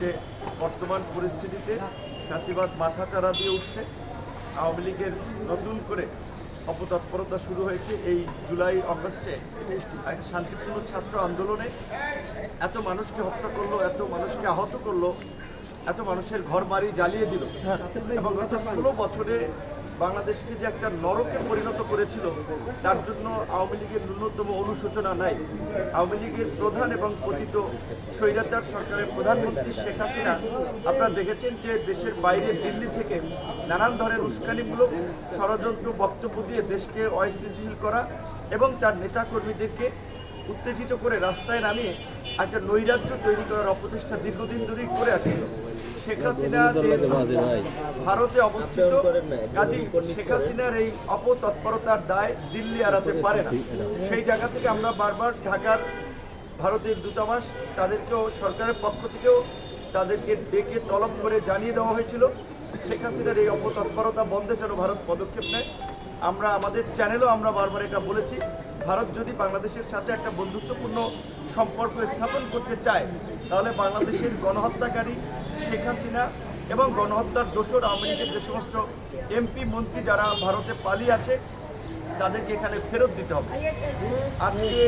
যে বর্তমান পরিস্থিতিতে ফ্যাসিবাদ মাথাচাড়া দিয়ে উঠছে, আওয়ামী লীগের নতুন করে অপতৎপরতা শুরু হয়েছে এই জুলাই অগস্টে। একটা শান্তিপূর্ণ ছাত্র আন্দোলনে এত মানুষকে হত্যা করল, এত মানুষকে আহত করল, এত মানুষের ঘর বাড়ি জ্বালিয়ে দিল। এবং গত ষোলো বছরে বাংলাদেশকে যে একটা নরকে পরিণত করেছিল, তার জন্য আওয়ামী লীগের ন্যূনতম অনুশোচনা নাই। আওয়ামী লীগের প্রধান এবং কথিত স্বৈরাচার সরকারের প্রধানমন্ত্রী শেখ হাসিনা, আপনারা দেখেছেন যে দেশের বাইরে দিল্লি থেকে নানান ধরনের উস্কানিমূলক ষড়যন্ত্র, বক্তব্য দিয়ে দেশকে অস্থিতিশীল করা এবং তার নেতাকর্মীদেরকে উত্তেজিত করে রাস্তায় নামিয়ে একটা নৈরাজ্য তৈরি করার অপচেষ্টা দীর্ঘদিন ধরেই করে আসছিল শেখ হাসিনা যে ভারতে অবস্থিত কাজী শেখ হাসিনার এই অপতৎপরতার দায় দিল্লি এড়াতে পারে না। সেই জায়গা থেকে আমরা বারবার ঢাকার ভারতের দূতাবাস তাদেরকেও সরকারের পক্ষ থেকেও তাদেরকে ডেকে তলব করে জানিয়ে দেওয়া হয়েছিল শেখ হাসিনার এই অপতৎপরতা বন্ধে যেন ভারত পদক্ষেপ নেয়। আমরা আমাদের চ্যানেলও আমরা বারবার এটা বলেছি। ভারত যদি বাংলাদেশের সাথে একটা বন্ধুত্বপূর্ণ সম্পর্ক স্থাপন করতে চায়, তাহলে বাংলাদেশের গণহত্যাকারী শেখ হাসিনা এবং গণহত্যার দোষর আওয়ামী লীগের যে সমস্ত এমপি, মন্ত্রী যারা ভারতে পালিয়ে আছে, তাদেরকে এখানে ফেরত দিতে হবে। আজকে